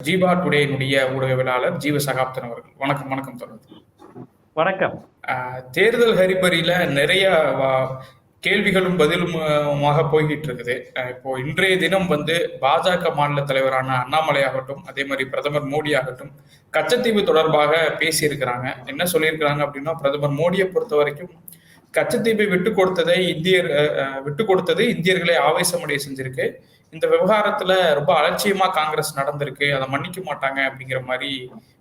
ஜீவா டுடேனுடைய ஊடகவியலாளர் ஜீவ சகாப்தன் அவர்கள். வணக்கம் வணக்கம் தொடர்ந்து. வணக்கம். தேர்தல் ஹரிபரியில நிறைய கேள்விகளும் பதிலுமாக போய்கிட்டு இருக்குது. இப்போ இன்றைய தினம் வந்து பாஜக மாநில தலைவரான அண்ணாமலை ஆகட்டும் அதே மாதிரி பிரதமர் மோடி ஆகட்டும் கச்சத்தீவு தொடர்பாக பேசியிருக்கிறாங்க. என்ன சொல்லியிருக்கிறாங்க அப்படின்னா பிரதமர் மோடியை பொறுத்த வரைக்கும் கச்சத்தீவை விட்டு கொடுத்ததை இந்தியர் விட்டு கொடுத்தது இந்தியர்களை ஆவேசமடைய செஞ்சிருக்கு. இந்த விவகாரத்துல ரொம்ப அலட்சியமா காங்கிரஸ் நடந்திருக்கு அதை மன்னிக்க மாட்டாங்க அப்படிங்கிற மாதிரி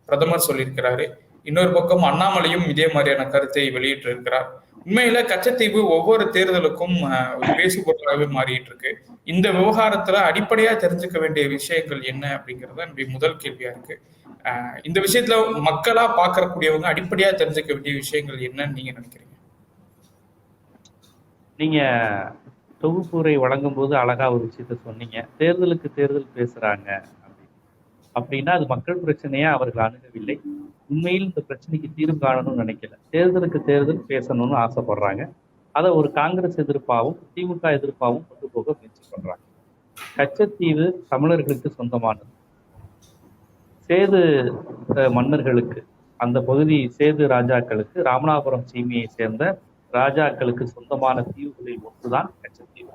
பிரதமர் சொல்லியிருக்கிறாரு. இன்னொரு பக்கம் அண்ணாமலையும் இதே மாதிரியான கருத்தை வெளியிட்டு இருக்கிறார் உண்மையில கச்சத்தீவு ஒவ்வொரு தேர்தலுக்கும் ஆஹ், ஒரு பேசுபொருளாகவே மாறிட்டு இருக்கு இந்த விவகாரத்துல அடிப்படையா தெரிஞ்சுக்க வேண்டிய விஷயங்கள் என்ன அப்படிங்கறத என்னுடைய முதல் கேள்வியா இருக்கு. ஆஹ், இந்த விஷயத்துல மக்களா பாக்கக்கூடியவங்க அடிப்படையா தெரிஞ்சுக்க வேண்டிய விஷயங்கள் என்னன்னு நீங்க நினைக்கிறீங்க? நீங்க தொகுப்புரை வழங்கும் போது அழகா ஒரு விஷயத்த சொன்னீங்க. தேர்தலுக்கு தேர்தல் பேசுறாங்க அப்படின்னா. அது மக்கள் பிரச்சனையா? அவர்கள் அணுகவில்லை. உண்மையில் இந்த பிரச்சனைக்கு தீர்வு காணணும்னு நினைக்கல. தேர்தலுக்கு தேர்தல் பேசணும்னு ஆசைப்படுறாங்க. அதை ஒரு காங்கிரஸ் எதிர்ப்பாகவும் திமுக எதிர்ப்பாகவும் கொண்டு போக முயற்சி பண்றாங்க. கச்சத்தீவு தமிழர்களுக்கு சொந்தமானது. சேது மன்னர்களுக்கு அந்த பகுதி சேது ராஜாக்களுக்கு ராமநாதபுரம் சீமையை சேர்ந்த ராஜாக்களுக்கு சொந்தமான தீவுகளில் ஒன்றுதான் கச்சத்தீவு.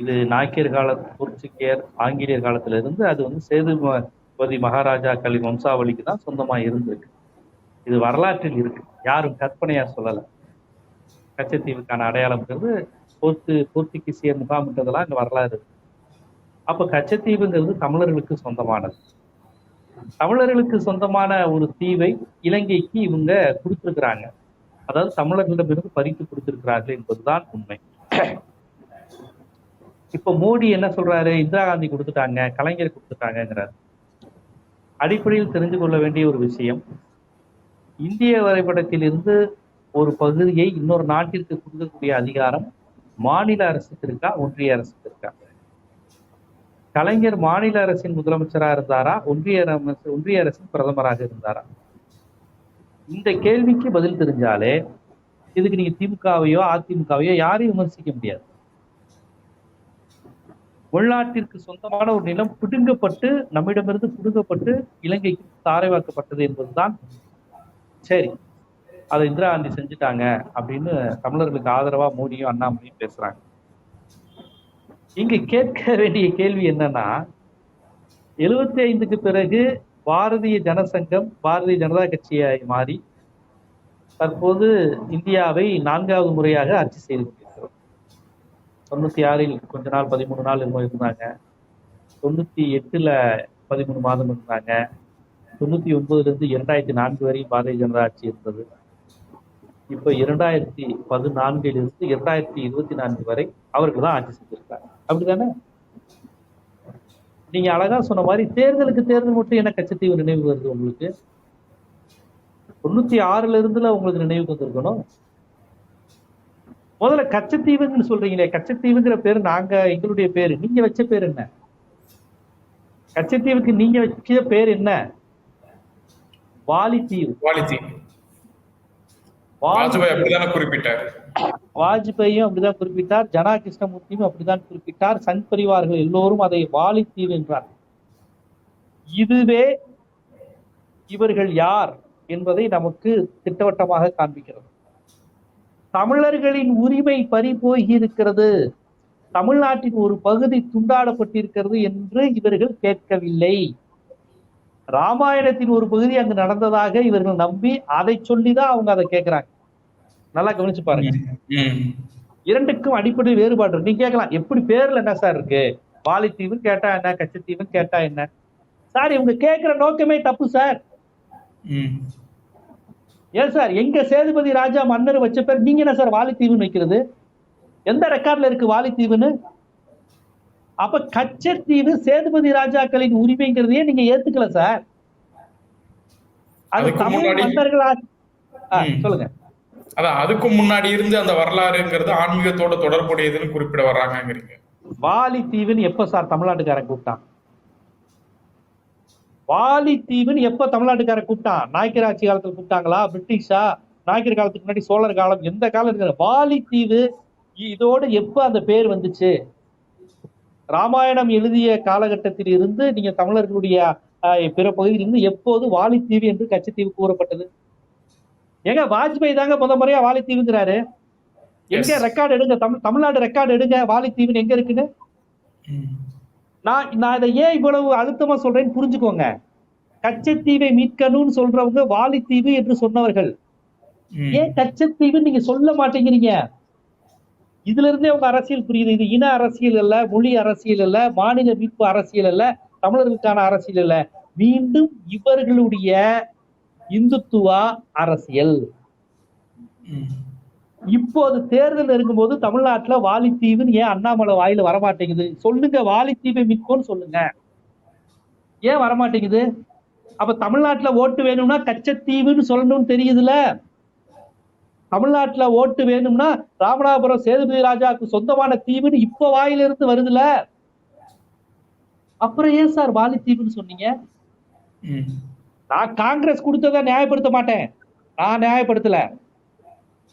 இது நாயக்கியர் கால போர்ச்சுகேயர் ஆங்கிலேயர் காலத்துல இருந்து அது வந்து சேதுபதி மகாராஜாக்களின் வம்சாவளிக்கு தான் சொந்தமா இருந்திருக்கு. இது வரலாற்றில் இருக்கு. யாரும் கற்பனையா சொல்லல. கச்சத்தீவுக்கான அடையாளம்ங்கிறது போர்த்து போர்த்துகீசியர் முகாம்ன்றதெல்லாம் அங்க வரலாறு இருக்கு. அப்ப கச்சத்தீவுங்கிறது தமிழர்களுக்கு சொந்தமானது. தமிழர்களுக்கு சொந்தமான ஒரு தீவை இலங்கைக்கு இவங்க கொடுத்துருக்குறாங்க. அதாவது தமிழர்களிடமிருந்து பறித்து கொடுத்திருக்கிறார்கள் என்பதுதான் உண்மை. இப்ப மோடி என்ன சொல்றாரு? இந்திரா காந்தி கொடுத்துட்டாங்க கலைஞர் கொடுத்துட்டாங்கிறாரு அடிப்படையில் தெரிந்து கொள்ள வேண்டிய ஒரு விஷயம் இந்திய வரைபடத்தில் இருந்து ஒரு பகுதியை இன்னொரு நாட்டிற்கு கொடுக்கக்கூடிய அதிகாரம் மாநில அரசுக்கு இருக்கா ஒன்றிய அரசுக்கு இருக்கா? கலைஞர் மாநில அரசின் முதலமைச்சரா இருந்தாரா ஒன்றிய அரசு ஒன்றிய அரசின் பிரதமராக இருந்தாரா? இந்த கேள்விக்கு பதில் தெரிஞ்சாலே இதுக்கு நீங்க திமுகவையோ அதிமுகவையோ யாரையும் விமர்சிக்க முடியாது. உள்நாட்டிற்கு சொந்தமான ஒரு நிலம் பிடுங்கப்பட்டு நம்மிடமிருந்து பிடுங்கப்பட்டு இலங்கைக்கு தாரைவாக்கப்பட்டது என்பதுதான் சரி. அதை இந்திரா காந்தி செஞ்சுட்டாங்க அப்படின்னு தமிழர்களுக்கு ஆதரவா மோடியும் அண்ணாமலையும் பேசுறாங்க. இங்க கேட்க வேண்டிய கேள்வி என்னன்னா எழுபத்தி ஐந்துக்கு பிறகு பாரதிய ஜனசங்கம் பாரதிய ஜனதா கட்சியாய் மாறி தற்போது இந்தியாவை நான்காவது முறையாக ஆட்சி செய்து கொண்டிருக்கிறோம். தொண்ணூத்தி ஆறில் கொஞ்ச நாள் பதிமூணு நாள் என்னமோ இருந்தாங்க. தொண்ணூத்தி எட்டுல பதிமூணு மாதம் இருந்தாங்க. தொண்ணூத்தி ஒன்பதுல இருந்து இரண்டாயிரத்தி நான்கு வரை பாரதிய ஜனதா ஆட்சி இருந்தது. இப்ப இரண்டாயிரத்தி பதினான்கில் இருந்து இரண்டாயிரத்தி இருபத்தி நான்கு வரை அவர்கள் தான் ஆட்சி செஞ்சிருக்காங்க. அப்படிதானே நீங்க அழகா சொன்ன மாதிரி தேர்தலுக்கு தேர்தல் மட்டும் என்ன கச்சத்தீவு நினைவு வருது உங்களுக்கு? தொண்ணூத்தி ஆறுல இருந்துல உங்களுக்கு நினைவுக்கு வந்திருக்கணும். முதல்ல கச்சத்தீவுன்னு சொல்றீங்களே கச்சத்தீவுங்கிற பேரு நாங்க எங்களுடைய பேரு. நீங்க வச்ச பேர் என்ன? கச்சத்தீவுக்கு நீங்க வச்ச பேர் என்ன? வாலித்தீவு. வாலித்தீவு. வாலி வாஜ்பாய் அப்படிதானே குறிப்பிட்டாரு. வாஜ்பாயும் அப்படிதான் குறிப்பிட்டார் ஜனா கிருஷ்ணமூர்த்தியும் அப்படிதான் குறிப்பிட்டார் சங் பரிவார்கள் எல்லோரும் அதை வாலித்தீர் என்றார். இதுவே இவர்கள் யார் என்பதை நமக்கு திட்டவட்டமாக காண்பிக்கிறது. தமிழர்களின் உரிமை பறி இருக்கிறது தமிழ்நாட்டின் ஒரு பகுதி துண்டாடப்பட்டிருக்கிறது என்று இவர்கள் கேட்கவில்லை. ராமாயணத்தின் ஒரு பகுதி அங்கு நடந்ததாக இவர்கள் நம்பி அதை சொல்லிதான் அவங்க அதை கேட்கிறாங்க. நல்லா கவனிச்சு பாருங்க. இரண்டுக்கும் அடிப்படை வேறுபாடு இருக்கு. நீங்க கேட்கலாம் எப்படி பேர்ல என்ன சார் இருக்கு? வாலித்தீவு கேட்டா என்ன கச்சத்தீவு கேட்டா என்ன? சார் இவங்க கேட்கிற நோக்கமே தப்பு சார். ஏன் சார் எங்க சேதுபதி ராஜா மன்னர் வச்ச பேர் நீங்க என்ன சார் வாலித்தீவுன்னு வைக்கிறது? எந்த ரெக்கார்ட்ல இருக்கு வாலித்தீவுன்னு? அப்ப கச்சத்தீவு சேதுபதி ராஜாக்களின் உரிமைங்கிறதையே நீங்க ஏத்துக்கல சார். அது தமிழ் மன்னர்களா. சொல்லுங்க. அதான் அதுக்கு முன்னாடி இருந்து அந்த வரலாறுங்கிறது ஆன்மீகத்தோட தொடர்புடையதுன்னு குறிப்பிட வர்றாங்கங்கிறீங்க. வாலித்தீவுன்னு எப்ப சார் தமிழ்நாட்டுக்காரன் கூப்பிட்டான்? வாலித்தீவுன்னு எப்ப தமிழ்நாட்டுக்காரன் கூப்பிட்டான்? நாயக்கர் ஆட்சி காலத்துல கூப்பிட்டாங்களா? பிரிட்டிஷா? நாயக்கர் காலத்துக்கு முன்னாடி சோழர் காலம் எந்த காலம் இருக்கிற வாலித்தீவு இதோட எப்ப அந்த பேர் வந்துச்சு? ராமாயணம் எழுதிய காலகட்டத்தில் இருந்து நீங்க தமிழர்களுடைய பிற பகுதியிலிருந்து எப்போது வாலித்தீவு என்று கச்சத்தீவு கூறப்பட்டது? ஏங்க வாஜ்பாய் தாங்க முத முறையா வாலித்தீவுங்கிறாரு எங்க. ரெக்கார்டு எடுங்க? தமிழ் தமிழ்நாடு ரெக்கார்டு எடுங்க வாலித்தீவுன்னு எங்க இருக்குன்னு. நான் நான் இதை ஏன் இவ்வளவு அழுத்தமா சொல்றேன்னு புரிஞ்சுக்கோங்க. கச்சத்தீவை மீட்கணும்னு சொல்றவங்க வாலித்தீவு என்று சொன்னவர்கள். ஏன் கச்சத்தீவுன்னு நீங்க சொல்ல மாட்டேங்கிறீங்க? இதுல இருந்தே உங்க அரசியல் புரியுது. இது இன அரசியல் அல்ல மொழி அரசியல் அல்ல மாநில மீட்பு அரசியல் அல்ல தமிழர்களுக்கான அரசியல் அல்ல. மீண்டும் இவர்களுடைய இந்துத்துவா அரசியல். இப்போது தேர்தல் இருக்கும்போது தமிழ்நாட்டுல வாலித்தீவுன்னு ஏன் அண்ணாமலை வாயில வரமாட்டேங்குது? சொல்லுங்க வாலித்தீவை மிக்கோன்னு சொல்லுங்க. ஏன் வரமாட்டேங்குது? அப்ப தமிழ்நாட்டுல ஓட்டு வேணும்னா கச்சத்தீவுன்னு சொல்லணும்னு தெரியுதுல. தமிழ்நாட்டுல ஓட்டு வேணும்னா ராமநாதபுரம் சேதுபதி ராஜாவுக்கு சொந்தமான தீவுன்னு இப்ப வாயில இருந்து வருதுல. அப்புறம் ஏன் சார் வாலித்தீவுன்னு சொன்னீங்க? நான் காங்கிரஸ் கொடுத்ததை நியாயப்படுத்த மாட்டேன். நான் நியாயப்படுத்தல.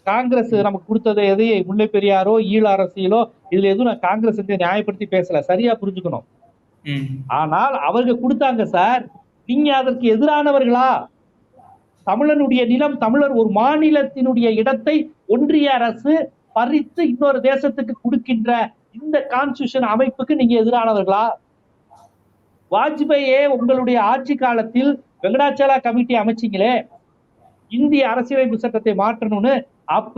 காங்கிரஸ் நமக்கு கொடுத்ததை எதையும் முல்லை பெரியாரோ ஈழ அரசியலோ இதுல எதுவும் நான் காங்கிரஸ் நியாயப்படுத்தி பேசல. சரியா புரிஞ்சுக்கணும். ஆனால் அவங்க கொடுத்தாங்க சார் நீங்க அதற்கு எதிரானவர்களா? தமிழனுடைய நிலம் தமிழர் ஒரு மாநிலத்தினுடைய இடத்தை ஒன்றிய அரசு பறித்து இன்னொரு தேசத்துக்கு கொடுக்கின்ற இந்த கான்ஸ்டியூஷன் அமைப்புக்கு நீங்க எதிரானவர்களா? வாஜ்பாயே உங்களுடைய ஆட்சி காலத்தில் வெங்கடாச்சலா கமிட்டி அமைச்சீங்களே இந்திய அரசியலமைப்பு சட்டத்தை மாற்றணும்னு அப்ப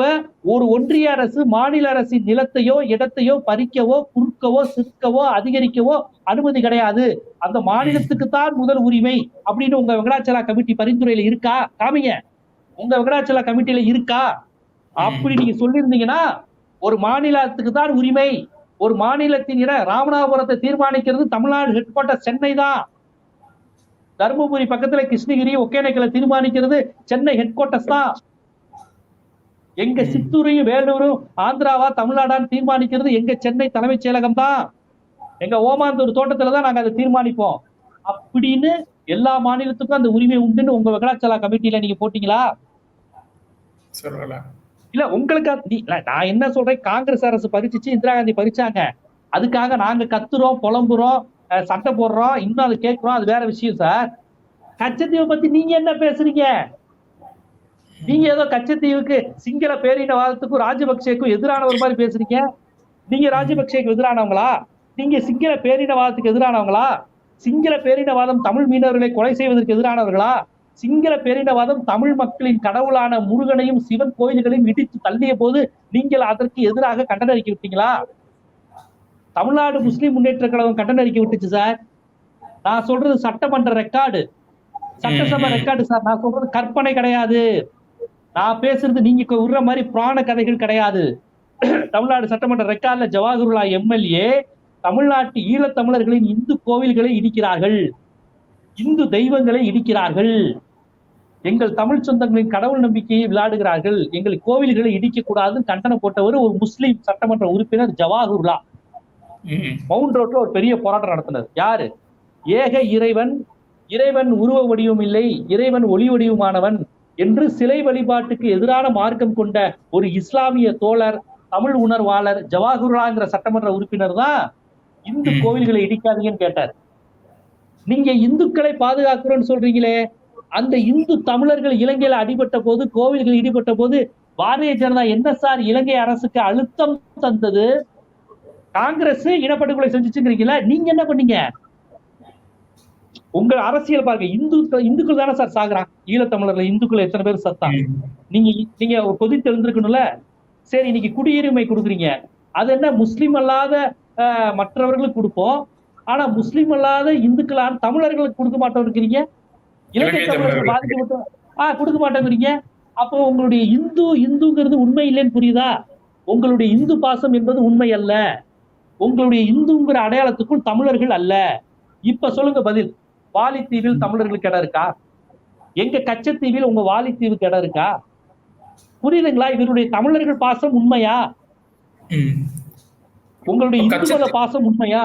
ஒரு ஒன்றிய அரசு மாநில அரசின் நிலத்தையோ இடத்தையோ பறிக்கவோ குறுக்கவோ சிறுக்கவோ அதிகரிக்கவோ அனுமதி கிடையாது. அந்த மாநிலத்துக்கு தான் முதல் உரிமை அப்படின்னு உங்க வெங்கடாச்சலா கமிட்டி பரிந்துரையில இருக்கா? காமிங்க. உங்க வெங்கடாச்சலா கமிட்டியில இருக்கா? அப்படி நீங்க சொல்லியிருந்தீங்கன்னா ஒரு மாநிலத்துக்கு தான் உரிமை. ஒரு மாநிலத்தின் இட ராமநாதபுரத்தை தீர்மானிக்கிறது தமிழ்நாடு ஹெட் குவார்டர் சென்னை தான். தருமபுரி பக்கத்துல கிருஷ்ணகிரி ஒகேனக்கலை தீர்மானிக்கிறது சென்னை ஹெட் குவார்டர்ஸ் தான். எங்க சித்தூரையும் வேலூரும் ஆந்திராவா தமிழ்நாடான்னு தீர்மானிக்கிறது எங்க சென்னை தலைமைச் செயலகம் தான். எங்க ஓமாந்தூர் தோட்டத்துல தான் நாங்க அதை தீர்மானிப்போம். அப்படின்னு எல்லா மாநிலத்துக்கும் அந்த உரிமை உண்டுன்னு உங்க வெங்கடாச்சலா கமிட்டியில நீங்க போட்டீங்களா? இல்ல உங்களுக்கு நான் என்ன சொல்றேன்? காங்கிரஸ் அரசு பறிச்சுச்சு இந்திரா காந்தி பறிச்சாங்க. அதுக்காக நாங்க கத்துறோம் புலம்புறோம். சட்டை போடுறோம். இன்னும் அது கேட்குறோம். அது வேற விஷயம் சார் கச்சத்தீவை பத்தி நீங்க என்ன பேசுறீங்க? நீங்க ஏதோ கச்சத்தீவுக்கு சிங்கள பேரினவாதத்துக்கும் ராஜபக்சேக்கும் எதிரானவர் மாதிரி பேசுறீங்க. நீங்க ராஜபக்சேக்கு எதிரானவங்களா? நீங்க சிங்கள பேரினவாதத்துக்கு எதிரானவங்களா? சிங்கள பேரினவாதம் தமிழ் மீனவர்களை கொலை செய்வதற்கு எதிரானவர்களா? சிங்கள பேரினவாதம் தமிழ் மக்களின் கடவுளான முருகனையும் சிவன் கோயில்களையும் இடித்து தள்ளிய போது நீங்கள் அதற்கு எதிராக கண்டன அறிக்கை விட்டீங்களா? தமிழ்நாடு முஸ்லிம் முன்னேற்ற கழகம் கண்டன அறிக்கை விட்டுச்சு சார். நான் சொல்றது சட்டமன்ற ரெக்கார்டு. சட்டசபை. Record sir. நான் சொல்றது கற்பனை கிடையாது. நான் பேசுறது நீங்க விடுற மாதிரி புராண கதைகள் கிடையாது. தமிழ்நாடு சட்டமன்ற ரெக்கார்ட்ல ஜவாஹர்லா எம்எல்ஏ தமிழ்நாட்டு ஈழத்தமிழர்களின் இந்து கோவில்களை இடிக்கிறார்கள். இந்து தெய்வங்களை இடிக்கிறார்கள். எங்கள் தமிழ் சொந்தங்களின் கடவுள் நம்பிக்கையை விளையாடுகிறார்கள். எங்கள் கோவில்களை இடிக்க கூடாதுன்னு கண்டனம் போட்டவர் ஒரு முஸ்லிம் சட்டமன்ற உறுப்பினர் ஜவாஹர்லா ம். மவுண்ட் ரோட்ல ஒரு பெரிய போராட்டம் நடத்தினது யாரு? ஏக இறைவன் இறைவன் உருவ வடிவம் இல்லை இறைவன் ஒளி வடிவமானவன் என்று சிலை வழிபாட்டுக்கு எதிரான மார்க்கம் கொண்ட ஒரு இஸ்லாமிய தோழர் தமிழ் உணர்வாளர் ஜவாஹர்லாங்கிற சட்டமன்ற உறுப்பினர் தான் இந்து. கோவில்களை இடிக்காதீங்கன்னு கேட்டார். நீங்க இந்துக்களை பாதுகாக்கிறோம்னு சொல்றீங்களே அந்த இந்து தமிழர்கள் இலங்கையில அடிபட்ட போது கோவில்கள் இடிபட்ட போது பாரதிய ஜனதா என்ன சார் இலங்கை அரசுக்கு அழுத்தம் தந்தது? காங்கிரஸ் இனப்படுகொலை செஞ்சுச்சுங்கிறீங்களா? நீங்க என்ன பண்ணீங்க? உங்க அரசியல் பாருங்க இந்து இந்துக்கள் தானே சார் சாகுறான் ஈழத்தமிழர்கள் இந்துக்கள் எத்தனை பேர் சத்தான். நீங்க நீங்க கொதித்து எழுந்திருக்கணும்ல? சரி இன்னைக்கு குடியுரிமை கொடுக்குறீங்க. அது என்ன முஸ்லிம் அல்லாத மற்றவர்களுக்கு கொடுப்போம். ஆனா முஸ்லிம் அல்லாத இந்துக்களான தமிழர்களுக்கு கொடுக்க மாட்டோம் இருக்கிறீங்க இலங்கை தமிழர்கள். பாதிக்கப்பட்ட ஆ கொடுக்க மாட்டேங்கிறீங்க. அப்போ உங்களுடைய இந்து இந்துங்கிறது உண்மை இல்லைன்னு புரியுதா? உங்களுடைய இந்து பாசம் என்பது உண்மை அல்ல. உங்களுடைய இந்துங்கிற அடையாளத்துக்குள் தமிழர்கள் அல்ல. இப்ப சொல்லுங்க பதில். வாலித்தீவில் தமிழர்களுக்கு இடம் இருக்கா? எங்க கச்சத்தீவில் உங்க வாலித்தீவுக்கு இடம் இருக்கா? புரியுதுங்களா? இவருடைய தமிழர்கள் பாசம் உண்மையா. உங்களுடைய இந்து மத பாசம் உண்மையா?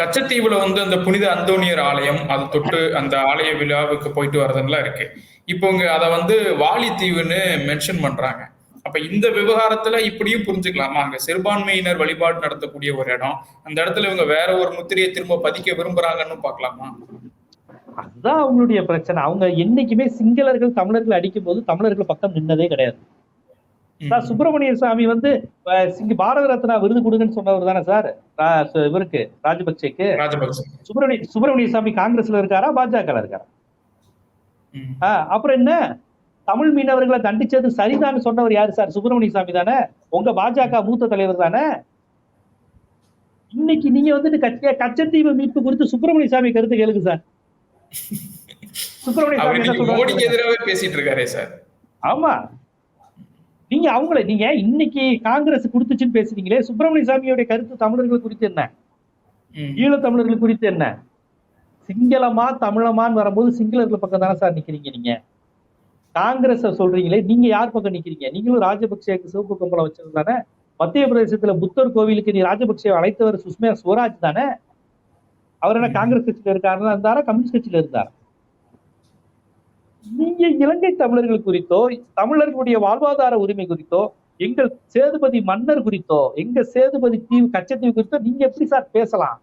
கச்சத்தீவுல வந்து அந்த புனித அந்தோனியர் ஆலயம் அது தொட்டு அந்த ஆலய விழாவுக்கு போயிட்டு வரதுலாம் இருக்கு. இப்போ இங்க அதை வந்து வாலித்தீவுன்னு மென்ஷன் பண்றாங்க. அப்ப இந்த விவகாரத்துல இப்படியும் புரிஞ்சுக்கலாமா? அங்க சிறுபான்மையினர் வழிபாடு நடத்தக்கூடிய ஒரு இடம். அந்த இடத்துல இவங்க வேற ஒரு முத்திரையை திரும்ப பதிக்க விரும்புறாங்கன்னு பார்க்கலாமா? அதுதான் அவங்களுடைய பிரச்சனை. அவங்க என்னைக்குமே சிங்களர்கள் தமிழர்கள் அடிக்கும் போது தமிழர்கள் பக்கம் நின்னதே கிடையாது. சார் சுப்பிரமணிய சாமி வந்து பாரத ரத்னா விருது கொடுங்கன்னு சொன்னவர் தானே சார்? இவருக்கு ராஜபக்சேக்கு. ராஜபக்ச. சுப்பிரமணிய சுப்பிரமணிய சாமி காங்கிரஸ்ல இருக்காரா? பாஜக இருக்காரா? அப்புறம் என்ன? தமிழ் மீனவர்களை தண்டிச்சது சரிதான்னு சொன்னவர் யாரு சார்? சுப்பிரமணிய சாமி தானே? உங்க பாஜக மூத்த தலைவர் தானே? இன்னைக்கு நீங்க வந்துட்டு கச்ச கச்சத்தீவு மீட்பு குறித்து சுப்பிரமணிய சாமி கருத்து கேளுங்க சார். சுப்பிரமணிய சாமி எதிராகவே பேசிட்டு இருக்காரே சார். ஆமா. நீங்க அவங்கள நீங்க இன்னைக்கு காங்கிரஸ் கொடுத்துச்சுன்னு பேசுறீங்களே சுப்பிரமணிய சாமியோட கருத்து தமிழர்கள் குறித்து என்ன. ஈழத்தமிழர்கள் குறித்து என்ன? சிங்களமா தமிழமான்னு வரும்போது சிங்களர்கள் பக்கம் தானே சார் நிக்கிறீங்க நீங்க? காங்கிரஸ சொல்றீங்களே நீங்க யார் பக்கம் நிக்கிறீங்க? நீங்களும் ராஜபக்சேக்கு சிவப்பு கம்பளம் வச்சது தானே மத்திய பிரதேசத்துல புத்தர் கோவிலுக்கு நீ ராஜபக்சே அழைத்தவர் சுஷ்மா ஸ்வராஜ் தானே? அவர் என்ன காங்கிரஸ் கட்சியில இருக்காருன்னா இருந்தாரா கம்யூனிஸ்ட் கட்சியில இருந்தாரா. நீங்க இலங்கை தமிழர்கள் குறித்தோ தமிழர்களுடைய வாழ்வாதார உரிமை குறித்தோ எங்கள் சேதுபதி மன்னர் குறித்தோ எங்க சேதுபதி தீவு கச்சத்தீவு குறித்தோ நீங்க எப்படி சார் பேசலாம்?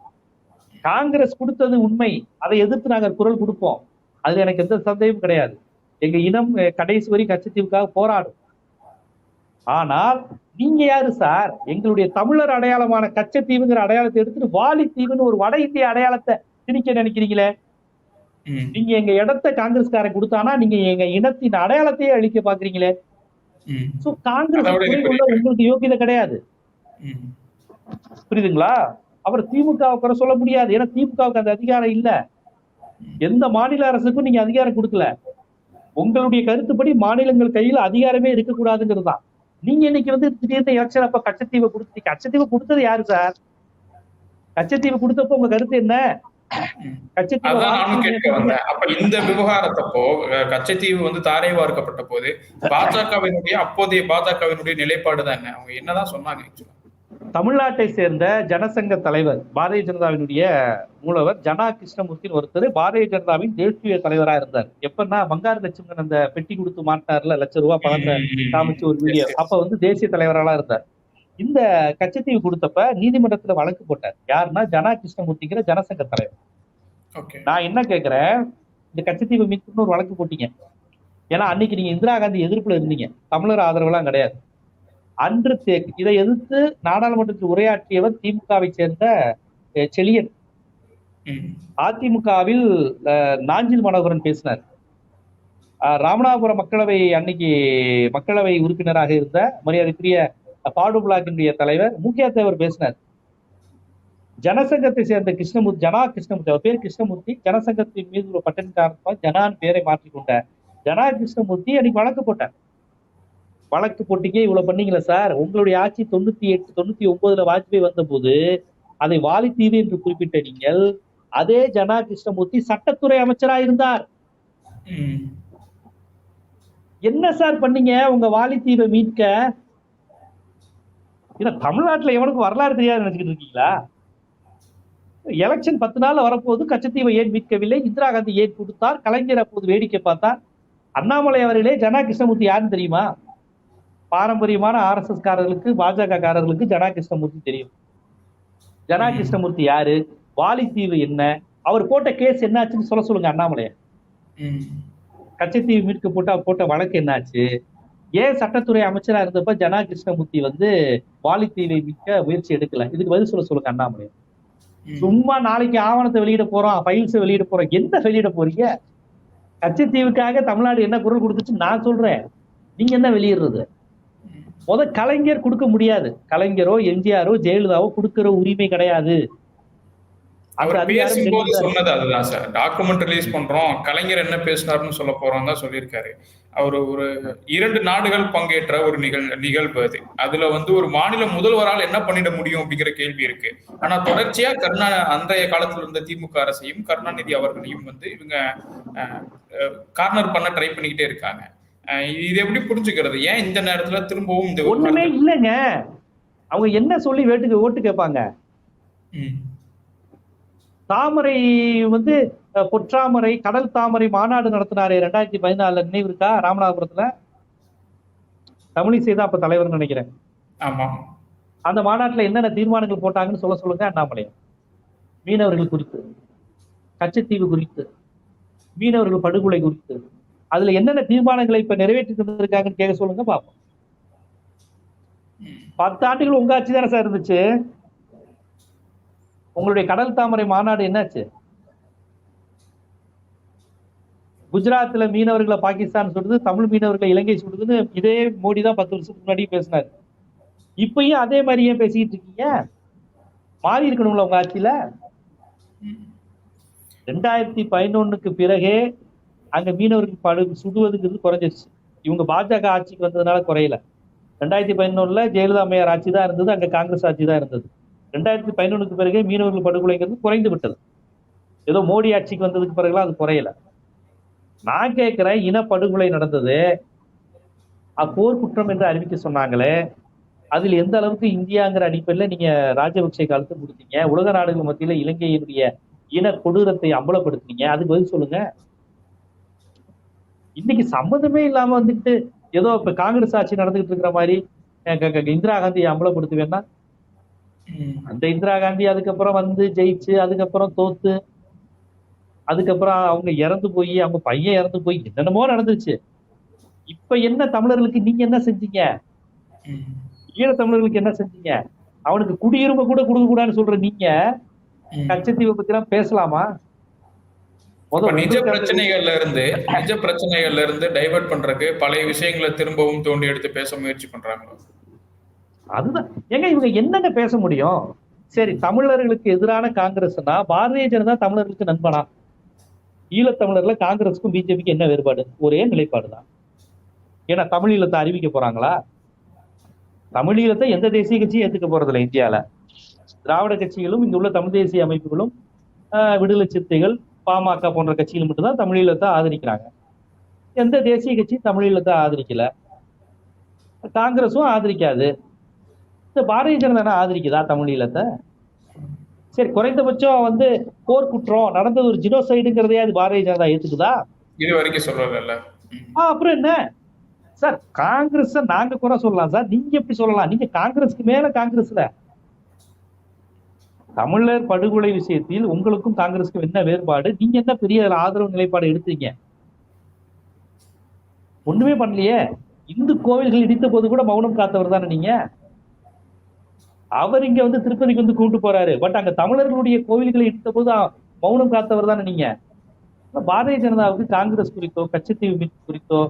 காங்கிரஸ் கொடுத்தது உண்மை. அதை எதிர்த்து நாங்கள் குரல் கொடுப்போம். அதுல எனக்கு எந்த சந்தேகமும் கிடையாது. எங்க இனம் கடைசி வரை கச்சத்தீவுக்காக போராடும். ஆனால் நீங்க யாரு சார்? எங்களுடைய தமிழர் அடையாளமான கச்சத்தீவுங்கிற அடையாளத்தை எடுத்துட்டு வாலித்தீவுன்னு ஒரு வட இந்திய அடையாளத்தை திணிக்க நினைக்கிறீங்களே. நீங்க எங்க இடத்த காங்கிரஸ்காரன் கொடுத்தானா நீங்க எங்க இனத்தின் அடையாளத்தையே அழிக்க பாக்குறீங்களே. சோ காங்கிரஸ் உங்களுக்கு யோகியதை கிடையாது. புரியுதுங்களா? அவர் திமுகவை குறை சொல்ல முடியாது. ஏன்னா திமுகவுக்கு அந்த அதிகாரம் இல்ல. எந்த மாநில அரசுக்கும் நீங்க அதிகாரம் கொடுக்கல. உங்களுடைய கருத்துப்படி மாநிலங்கள் கையில அதிகாரமே இருக்கக்கூடாதுங்கிறது தான். நீங்க இன்னைக்கு வந்து திடீர்னு எலெக்ஷன் அப்ப கச்சத்தீவை கொடுத்தீங்க கச்சத்தீவை கொடுத்தது யாரு சார்? கச்சத்தீவு கொடுத்தப்போ உங்க கருத்து என்ன? அப்ப இந்த விவகாரத்தப்போ கச்சத்தீவு வந்து தாரை வார்க்கப்பட்ட போது பாஜகவினுடைய அப்போதைய பாஜகவினுடைய நிலைப்பாடு தான் என்ன? அவங்க என்னதான் சொன்னாங்க? தமிழ்நாட்டை சேர்ந்த ஜனசங்க தலைவர் பாரதிய ஜனதாவினுடைய மூலவர் ஜனா கிருஷ்ணமூர்த்தின்னு ஒருத்தர் பாரதிய ஜனதாவின் தேசிய தலைவரா இருந்தார். எப்பன்னா பங்காரு லட்சுமணன் அந்த பெட்டி கொடுத்து மாட்டார்ல லட்ச ரூபாய் பணத்தை காமிச்சு ஒரு வீடியோ. அப்ப வந்து தேசிய தலைவராலாம் இருந்தார். இந்த கச்சத்தீவு கொடுத்தப்ப நீதிமன்றத்துல வழக்கு போட்டார். யாருன்னா ஜனா கிருஷ்ணமூர்த்திங்கிற ஜனசங்க தலைவர். நான் என்ன கேக்குறேன்? இந்த கச்சத்தீவு மீட்புன்னு ஒரு வழக்கு போட்டீங்க. ஏன்னா அன்னைக்கு நீங்க இந்திரா காந்தி எதிர்ப்புல இருந்தீங்க. தமிழர் ஆதரவுலாம் கிடையாது. அன்று தே- இதை எதிர்த்து நாடாளுமன்றத்தில் உரையாற்றியவர் திமுகவை சேர்ந்த செழியன். அதிமுகவில் நாஞ்சில் மனோகரன் பேசினார். ராமநாதபுரம் மக்களவை அன்னைக்கு மக்களவை உறுப்பினராக இருந்த மரியாதைக்குரிய பாடு பிளாக்கினுடைய தலைவர் முக்கிய தேவர் பேசினார். ஜனசங்கத்தை சேர்ந்த கிருஷ்ணமூர்த்தி ஜனா கிருஷ்ணமூர்த்தி அவர் பேர் கிருஷ்ணமூர்த்தி. ஜனசங்கத்தின் மீது ஒரு பட்டன் காரணமாக ஜனான் பேரை மாற்றிக்கொண்ட ஜனா கிருஷ்ணமூர்த்தி அன்னைக்கு வழக்கு போட்டார். வழக்கு போட்டிக்கே இவ்வளவு பண்ணீங்களா சார்? உங்களுடைய ஆட்சி தொண்ணூத்தி எட்டு தொண்ணூத்தி ஒன்பதுல வாஜ்பாய் வந்தபோது அதை வாலித்தீவு என்று குறிப்பிட்ட நீங்கள் அதே ஜனா கிருஷ்ணமூர்த்தி சட்டத்துறை அமைச்சரா இருந்தார். என்ன சார் பண்ணீங்க? உங்க வாலித்தீவை மீட்க? ஏன்னா தமிழ்நாட்டுல எவனுக்கு வரலாறு தெரியாது நினைச்சுக்கிட்டு இருக்கீங்களா? எலெக்ஷன் பத்து நாள் வரப்போது கச்சத்தீவை ஏன் மீட்கவில்லை? இந்திரா காந்தி ஏன் கொடுத்தார்? கலைஞர் அப்போது வேடிக்கை பார்த்தார். அண்ணாமலை அவர்களே ஜனா கிருஷ்ணமூர்த்தி யாருன்னு தெரியுமா? பாரம்பரியமான ஆர்எஸ்எஸ் காரர்களுக்கு பாஜக காரர்களுக்கு ஜனா கிருஷ்ணமூர்த்தி தெரியும். ஜனா கிருஷ்ணமூர்த்தி யாரு? வாலித்தீவு என்ன? அவர் போட்ட கேஸ் என்னாச்சுன்னு சொல்ல சொல்லுங்க அண்ணாமலையை. கச்சத்தீவு மீட்க போட்டு அவர் போட்ட வழக்கு என்னாச்சு? ஏன் சட்டத்துறை அமைச்சரா இருந்தப்ப ஜனா கிருஷ்ணமூர்த்தி வந்து வாலித்தீவை மீட்க முயற்சி எடுக்கல? இதுக்கு பதில் சொல்ல சொல்லுங்க அண்ணாமலை. ம். சும்மா நாளைக்கு ஆவணத்தை வெளியிட போறோம் ஃபைல்ஸ் வெளியிட போறோம். என்ன வெளியிட போறீங்க? கச்சத்தீவுக்காக தமிழ்நாடு என்ன குரல் கொடுத்துச்சு நான் சொல்றேன். நீங்க என்ன வெளியிடுறது? முத கலைஞர் கொடுக்க முடியாது. கலைஞரோ எம்ஜிஆரோ ஜெயலலிதாவோ கொடுக்கிற உரிமை கிடையாது. சொன்னது அதுதான் சார். டாக்குமெண்ட் ரிலீஸ் பண்றோம். கலைஞர் என்ன பேசினாருன்னு சொல்ல போறோம் தான் சொல்லியிருக்காரு. அவர் ஒரு இரண்டு நாடுகள் பங்கேற்ற ஒரு நிகழ் நிகழ்வு அது. அதுல வந்து ஒரு மாநில முதல்வரால் என்ன பண்ணிட முடியும் அப்படிங்கிற கேள்வி இருக்கு. ஆனா தொடர்ச்சியா கருணா அன்றைய காலத்துல இருந்த திமுக அரசையும் கருணாநிதி அவர்களையும் வந்து இவங்க கார்னர் பண்ண ட்ரை பண்ணிக்கிட்டே இருக்காங்க. இது எப்படி புரிஞ்சுக்கிறது? ஏன் இந்த நேரத்துல திரும்பவும் இந்த ஒண்ணுமே இல்லைங்க. அவங்க என்ன சொல்லி வேட்டுக்கு ஓட்டு கேட்பாங்க? தாமரை வந்து பொற்றாமரை கடல் தாமரை மாநாடு நடத்தினாரு ரெண்டாயிரத்தி பதினாலுல நினைவு இருக்கா? ராமநாதபுரத்துல? தமிழிசை தான் அப்ப தலைவர்னு நினைக்கிறேன். ஆமா. அந்த மாநாட்டுல என்னென்ன தீர்மானங்கள் போட்டாங்கன்னு சொல்ல சொல்லுங்க அண்ணாமலையம் மீனவர்கள் குறித்து கச்சத்தீவு குறித்து மீனவர்கள் படுகொலை குறித்து அதுல என்னென்ன தீர்மானங்களை இப்ப நிறைவேற்றி தந்திருக்காங்கன்னு கேட்க சொல்லுங்க பாப்போம் பத்து ஆண்டுகள் உங்க ஆட்சி தானே சார் இருந்துச்சு? உங்களுடைய கடல் தாமரை மாநாடு என்னாச்சு? குஜராத்ல மீனவர்களை பாகிஸ்தான் சுடுது தமிழ் மீனவர்களை இலங்கை சுடுதுன்னு இதே மோடி தான் பத்து வருஷத்துக்கு முன்னாடி பேசினாரு. இப்பயும் அதே மாதிரி ஏன் பேசிக்கிட்டு இருக்கீங்க? மாறி இருக்கணும்ல உங்க ஆட்சியில? ரெண்டாயிரத்தி பதினொன்னுக்கு பிறகே அங்க மீனவர்கள் படு சுடுவதுங்கிறது குறைஞ்சிருச்சு. இவங்க பாஜக ஆட்சிக்கு வந்ததுனால குறையல. ரெண்டாயிரத்தி பதினொன்னுல ஜெயலலிதா அம்மையார் ஆட்சி தான் இருந்தது அங்க காங்கிரஸ் ஆட்சி தான் இருந்தது. ரெண்டாயிரத்தி பதினொன்னுக்கு பிறகே மீனவர்கள் படுகொலைங்கிறது குறைந்து விட்டது. ஏதோ மோடி ஆட்சிக்கு வந்ததுக்கு பிறகுலாம் அது குறையல. நான் கேட்கிறேன் இனப்படுகொலை நடந்தது. அது போர் குற்றம் என்று அறிவிக்க சொன்னாங்களே அதில் எந்த அளவுக்கு இந்தியாங்கிற அடிப்படையில் நீங்க ராஜபக்சே காலத்தை கொடுத்தீங்க உலக நாடுகள் மத்தியில இலங்கையினுடைய இன கொடூரத்தை அம்பலப்படுத்தினீங்க அதுக்கு பதில் சொல்லுங்க. இன்னைக்கு சம்மந்தமே இல்லாம வந்துட்டு ஏதோ இப்ப காங்கிரஸ் ஆட்சி நடந்துகிட்டு இருக்கிற மாதிரி இந்திரா காந்தியை அம்பலப்படுத்துவேன்னா? அந்த இந்திரா காந்தி அதுக்கப்புறம் வந்து ஜெயிச்சு அதுக்கப்புறம் தோத்து அதுக்கப்புறம் அவங்க இறந்து போய் அவங்க பையன் இறந்து போய் என்னென்னமோ நடந்துச்சு இப்ப என்ன தமிழர்களுக்கு நீங்க என்ன செஞ்சீங்க? ம். ஈழத்தமிழர்களுக்கு என்ன செஞ்சீங்க? அவனுக்கு குடியுரிமை கூட கொடுக்க கூடாதுன்னு சொல்ற நீங்க. கச்சத்தீவை பத்தி எல்லாம் பேசலாமா? நிஜ பிரச்சனைகள்ல இருந்து நிஜ பிரச்சனைகள்ல இருந்து டைவர்ட் பண்றதுக்கு பழைய விஷயங்களை திரும்பவும் தோண்டி எடுத்து பேச முயற்சி பண்றாங்க அதுதான். ஏங்க இவங்க என்னங்க பேச முடியும்? சரி தமிழர்களுக்கு எதிரான காங்கிரஸ்னா பாரதிய ஜனதா தமிழர்களுக்கு நண்பனா? ஈழத்தமிழர்ல காங்கிரஸுக்கும் பிஜேபிக்கு என்ன வேறுபாடு? ஒரே நிலைப்பாடு தான் ஏன்னா தமிழ் ஈழத்தை அறிவிக்க போறாங்களா? தமிழ் ஈழத்தை எந்த தேசிய கட்சியும் ஏத்துக்க போறதில்லை இந்தியால. திராவிட கட்சிகளும் இங்க உள்ள தமிழ் தேசிய அமைப்புகளும் விடுதலை சிறுத்தைகள் பாமக போன்ற கட்சிகள் மட்டும்தான் தமிழ் ஈழத்தை ஆதரிக்கிறாங்க. எந்த தேசிய கட்சியும் தமிழ் ஈழத்தை ஆதரிக்கல. காங்கிரஸும் ஆதரிக்காது. இந்த பாரதிய ஜனதா ஆதரிக்குதா தமிழ் ஈழத்தை சரி குறைந்தபட்சம் வந்து போர் குற்றம் நடந்தது ஒரு ஜினோசைடுங்கிறதையாவது பாரதிய ஜனதா ஏத்துக்குதா? இது வரைக்கும் சொல்லல ஆ, அப்புறம் என்ன? சார் காங்கிரஸ் நாங்க குறை சொல்லலாம் சார். நீங்க எப்படி சொல்லலாம்? நீங்க காங்கிரஸ்க்கு மேல காங்கிரஸ்ல. தமிழர் படுகொலை விஷயத்தில் உங்களுக்கும் காங்கிரஸுக்கும் என்ன வேறுபாடு? நீங்க என்ன பெரிய ஆதரவு நிலைப்பாடு எடுத்தீங்க? ஒண்ணுமே பண்ணலையே. இந்து கோவில்கள் இடித்த போது கூட மௌனம் காத்தவர் தானே நீங்க? அவர் இங்க வந்து திருப்பதிக்கு வந்து கூட்டு போறாரு. பட் அங்க தமிழர்களுடைய கோவில்களை இடித்த போது மௌனம் காத்தவர் தானே நீங்க? பாரதிய ஜனதாவுக்கு காங்கிரஸ் குறித்தோ கட்சித்தீவு குறித்தோ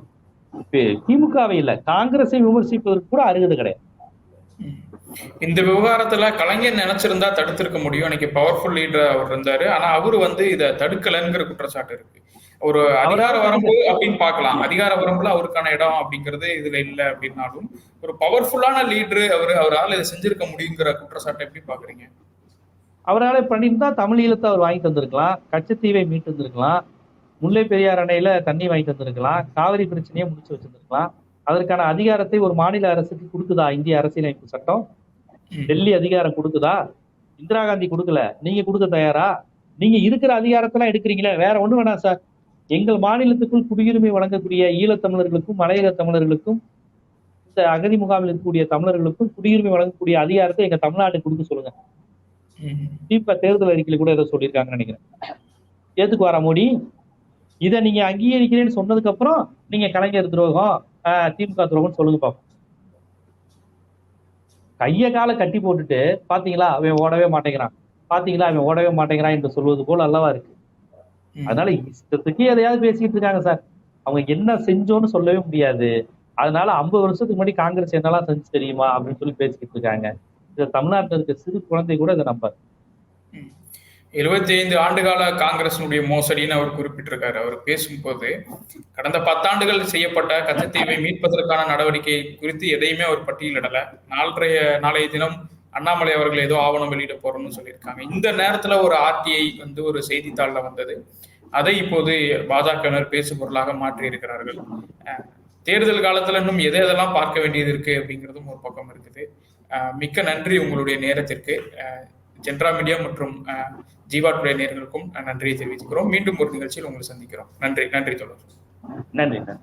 திமுகவை இல்ல. காங்கிரஸை விமர்சிப்பதற்கு கூட அருகது கிடையாது. இந்த விவகாரத்துல கலைஞர் நினைச்சிருந்தா தடுத்திருக்க முடியும். இன்னைக்கு பவர்ஃபுல் லீடர் அவர் இருந்தாரு. ஆனா அவரு வந்து இத தடுக்கலங்கிற குற்றச்சாட்டு இருக்கு. ஒரு அதிகார வரம்பு அப்படின்னு பார்க்கலாம். அதிகார வரம்புல அவருக்கான இடம் அப்படிங்கிறது இதுல இல்ல அப்படின்னாலும் ஒரு பவர்ஃபுல்லான லீடர் அவரு அவரால் இதை செஞ்சிருக்க முடியுங்கிற குற்றச்சாட்டை எப்படி பாக்குறீங்க அவரால் பண்ணியிருந்தா தமிழ் ஈழத்தை அவர் வாங்கி தந்திருக்கலாம். கச்சத்தீவை மீட்டு தந்திருக்கலாம். முல்லை பெரியார் அணையில தண்ணி வாங்கி தந்திருக்கலாம். காவிரி பிரச்சனையை முடிச்சு வச்சிருந்திருக்கலாம். அதற்கான அதிகாரத்தை ஒரு மாநில அரசுக்கு கொடுக்குதா இந்திய அரசியலமைப்பு சட்டம். டெல்லி அதிகாரம் கொடுக்குதா? இந்திரா காந்தி கொடுக்கல. நீங்க கொடுக்க தயாரா? நீங்க இருக்கிற அதிகாரத்தெல்லாம் எடுக்கிறீங்களே. வேற ஒண்ணு வேணாம் சார். எங்கள் மாநிலத்துக்குள் குடியுரிமை வழங்கக்கூடிய ஈழத்தமிழர்களுக்கும் மலையக தமிழர்களுக்கும் இந்த அகதி முகாமில் இருக்கக்கூடிய தமிழர்களுக்கும் குடியுரிமை வழங்கக்கூடிய அதிகாரத்தை எங்க தமிழ்நாட்டுக்கு கொடுக்க சொல்லுங்க. திமுக தேர்தல் அறிக்கையில கூட ஏதோ சொல்லியிருக்காங்கன்னு நினைக்கிறேன். ஏத்துக்கு வரா மோடி? இதை நீங்க அங்கீகரிக்கிறேன்னு சொன்னதுக்கு அப்புறம் நீங்க கலைஞர் துரோகம் ஆஹ், திமுக துரோகம்னு சொல்லுங்க பாப்போம். கைய காலை கட்டி போட்டுட்டு பாத்தீங்களா அவன் ஓடவே மாட்டேங்கிறான். பாத்தீங்களா அவன் ஓடவே மாட்டேங்கிறான் என்று சொல்வது போல் அல்லவா இருக்கு. அதனால இஷ்டத்துக்கு எதையாவது பேசிட்டு இருக்காங்க சார். அவங்க என்ன செஞ்சோன்னு சொல்லவே முடியாது. அதனால ஐம்பது வருஷத்துக்கு முன்னாடி காங்கிரஸ் என்னெல்லாம் செஞ்சு தெரியுமா அப்படின்னு சொல்லி பேசிக்கிட்டு இருக்காங்க. இதை தமிழ்நாட்டில் இருக்க சிறு குழந்தை கூட இதை நம்பாது. எழுபத்தி ஐந்து ஆண்டுகால காங்கிரசினுடைய மோசடின்னு அவர் குறிப்பிட்டிருக்காரு. அவர் பேசும்போது கடந்த பத்தாண்டுகள் செய்யப்பட்ட கச்சத்தீவை மீட்பதற்கான நடவடிக்கை குறித்து எதையுமே அவர் பட்டியலிடல நாளைய நாளைய தினம் அண்ணாமலை அவர்கள் ஏதோ ஆவணம் வெளியிட போறோம்னு சொல்லியிருக்காங்க. இந்த நேரத்துல ஒரு ஆர்டிஐ வந்து ஒரு செய்தித்தாள்ல வந்தது. அதை இப்போது பாஜகவினர் பேசு பொருளாக மாற்றி இருக்கிறார்கள். அஹ் தேர்தல் காலத்துல இன்னும் எதை எதெல்லாம் பார்க்க வேண்டியது இருக்கு அப்படிங்கிறதும் ஒரு பக்கம் இருக்குது. மிக்க நன்றி உங்களுடைய நேரத்திற்கு. அஹ் ஜென்ரா மீடியா மற்றும் ஜீவா டுடே நேர்களுக்கும் நன்றியை தெரிவித்துக்கிறோம். மீண்டும் ஒரு நிகழ்ச்சியில் உங்களை சந்திக்கிறோம். நன்றி. நன்றி தொடர் நன்றி நன்றி.